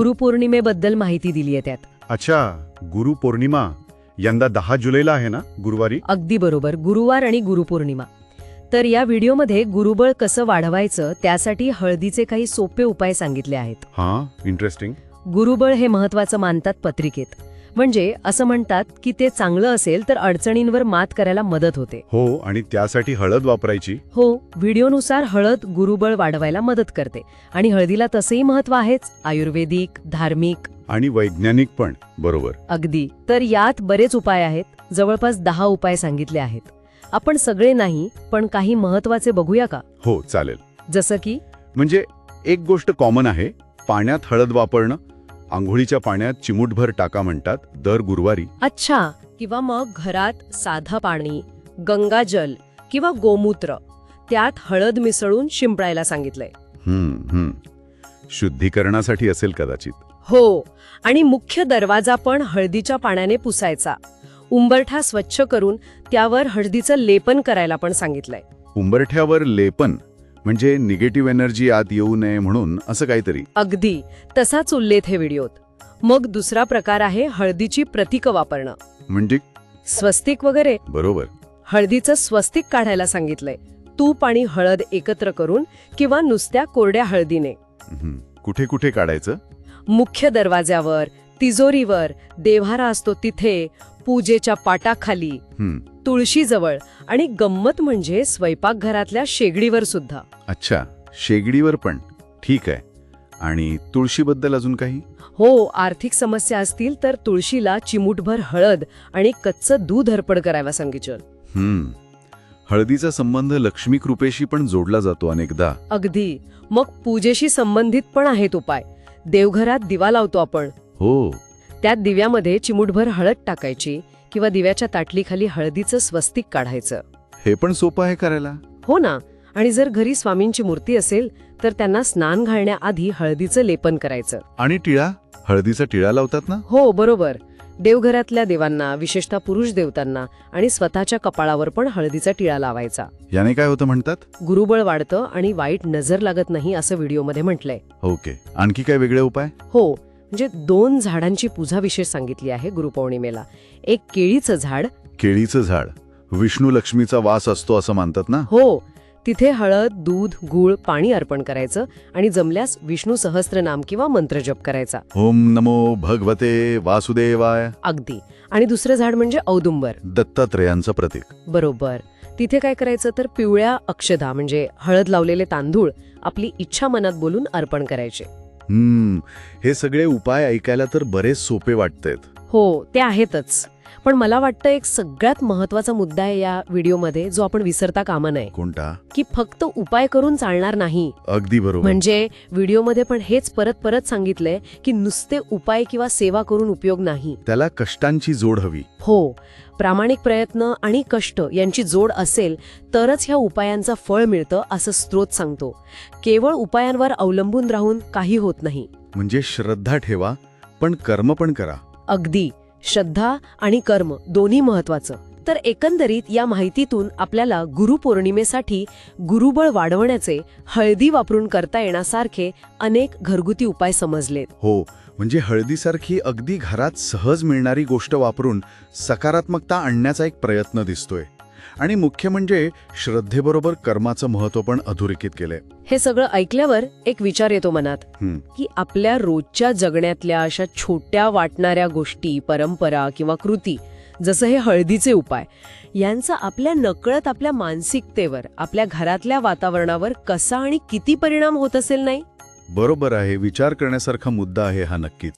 गुरुपौर्णिमेबद्दल माहिती दिली आहे त्यात. अच्छा गुरु पौर्णिमा यंदा दहा जुलैला आहे ना गुरुवारी? अगदी बरोबर गुरुवार आणि गुरुपौर्णिमा. तर या व्हिडिओमध्ये गुरुबळ कसं वाढवायचं त्यासाठी हळदीचे काही सोपे उपाय सांगितले आहेत. हां इंटरेस्टिंग गुरुबळ हे महत्वाचं मानतात पत्रिकेत. म्हणजे असं म्हणतात की ते चांगलं असेल तर अडचणींवर मात करायला मदत होते. हो आणि त्यासाठी हळद वापरायची. हो व्हिडिओनुसार हळद गुरुबळ वाढवायला मदत करते. आणि हळदीला तसंही महत्त्व आहेच आयुर्वेदिक धार्मिक. आणि वैज्ञानिक पण बरोबर. अगदी. तर यात बरेच उपाय आहेत जवळपास दहा उपाय सांगितले आहेत. आपण सगळे नाही पण काही महत्त्वाचे बघूया का? हो चालेल. जसं की? म्हणजे एक गोष्ट कॉमन आहे पाण्यात हळद वापरणं आंघोळीच्या पाण्यात चिमूटभर टाका म्हणतात दर गुरुवारी. अच्छा किंवा मग घरात साधं पाणी गंगाजल किंवा गोमूत्र त्यात हळद मिसळून शिंपडायला सांगितलंय. हम्म हम्म. शुद्धीकरणासाठी असेल कदाचित. हो आणि मुख्य दरवाजा पण हळदीच्या पाण्याने पुसायचा. उंबरठा स्वच्छ करून त्यावर हळदीचं लेपन करायला पण सांगितलंय. उंबरठ्यावर लेपन? म्हणजे निगेटिव्ह एनर्जी आत येऊ नये म्हणून असं काहीतरी. अगदी. तसाच उल्लेख हे व्हिडिओत. मग दुसरा प्रकार आहे हळदीची प्रतीकं वापरणं. म्हणजे? स्वस्तिक वगैरे? बरोबर. हळदीचं स्वस्तिक काढायला सांगितलंय. तूप आणि हळद एकत्र करून किंवा नुसत्या कोरड्या हळदीने. कुठे कुठे काढायचं? मुख्य दरवाज्यावर तिजोरीवर देव्हारा असतो तिथे पूजेच्या पाटाखाली. तुळशीजवळ आणि गंमत म्हणजे स्वयंपाकघरातल्या शेगडीवर सुद्धा. अच्छा शेगडीवर पण. ठीक आहे. आणि तुळशीबद्दल अजून काही? हो आर्थिक समस्या असतील तर तुळशीला चिमूटभर हळद आणि कच्चं दूध अर्पण करायला सांगितलं. हम्म. हळदीचा संबंध लक्ष्मी कृपेशी पण जोडला जातो अनेकदा. अगदी. मग पूजेशी संबंधित पण आहेत उपाय. देवघरात दिवा लावतो आपण. हो. त्यात दिव्यामध्ये चिमूटभर हळद टाकायची किंवा दिव्याच्या ताटलीखाली हळदीचं स्वस्तिक काढायचं. हे पण सोपं आहे करायला? हो ना. आणि जर घरी स्वामींची मूर्ती असेल तर त्यांना स्नान घालण्याआधी हळदीचं लेपन करायचं. आणि टिळा? हळदीचा टिळा लावतात ना? हो बरोबर. देवघरातल्या देवांना विशेषतः पुरुष देवतांना आणि स्वतःच्या कपाळावर पण हळदीचा टिळा लावायचा. याने काय होतं म्हणतात? गुरुबळ वाढतं आणि वाईट नजर लागत नाही असं व्हिडिओमध्ये म्हटलंय. ओके. आणखी काय वेगळे उपाय? हो. म्हणजे दोन झाडांची पूजा विशेष सांगितली आहे गुरुपौर्णिमेला. एक केळीचं झाड. केळीचं झाड. विष्णू लक्ष्मीचा वास असतो असं मानतात ना? हो. तिथे हळद दूध गूळ पाणी अर्पण करायचं आणि जमल्यास विष्णू सहस्त्रनाम किंवा मंत्रजप करायचा. ओम नमो भगवते वासुदेवाय. अगदी. आणि दुसरं झाड म्हणजे औदुंबर. दत्तात्रयांचं प्रतीक. बरोबर. तिथे काय करायचं तर पिवळ्या अक्षदा म्हणजे हळद लावलेले तांदूळ आपली इच्छा मनात बोलून अर्पण करायचे. हम्म हे सगळे उपाय ऐकायला तर बरेच सोपे वाटतायत हो ते आहेतच. पण मला वाटतं एक सगळ्यात महत्त्वाचा मुद्दा आहे या व्हिडिओमध्ये जो आपण विसरता कामा नये. कोणता? की फक्त उपाय करून चालणार नाही. अगदी बरोबर. म्हणजे व्हिडिओमध्ये पण हेच परत परत सांगितलंय की नुसते उपाय किंवा सेवा करून उपयोग नाही. त्याला कष्टांची जोड हवी. हो प्रामाणिक प्रयत्न आणि कष्ट यांची जोड असेल तरच ह्या उपायांचं फळ मिळतं असं स्रोत सांगतो. केवळ उपायांवर अवलंबून राहून काही होत नाही. म्हणजे श्रद्धा ठेवा पण कर्म पण करा. अगदी. श्रद्धा आणि कर्म दोन्ही महत्वाचं तर एकंदरीत या माहितीतून आपल्याला गुरुपौर्णिमेसाठी गुरुबळ वाढवण्याचे हळदी वापरून करता येण्यासारखे अनेक घरगुती उपाय समजलेत. हो म्हणजे हळदीसारखी अगदी घरात सहज मिळणारी गोष्ट वापरून सकारात्मकता आणण्याचा एक प्रयत्न दिसतोय. आणि मुख्य म्हणजे श्रद्धेबरोबर कर्माचं महत्त्व पण अधोरेखित केलंय. हे सगळं ऐकल्यावर एक विचार येतो मनात. की आपल्या रोजच्या जगण्यातल्या अशा छोट्या वाटणाऱ्या गोष्टी परंपरा किंवा कृती जसं हे हळदीचे उपाय यांचा आपल्या नकळत आपल्या मानसिकतेवर आपल्या घरातल्या वातावरणावर कसा आणि किती परिणाम होत असेल नाही? बरोबर आहे. विचार करण्यासारखा मुद्दा आहे हा नक्कीच.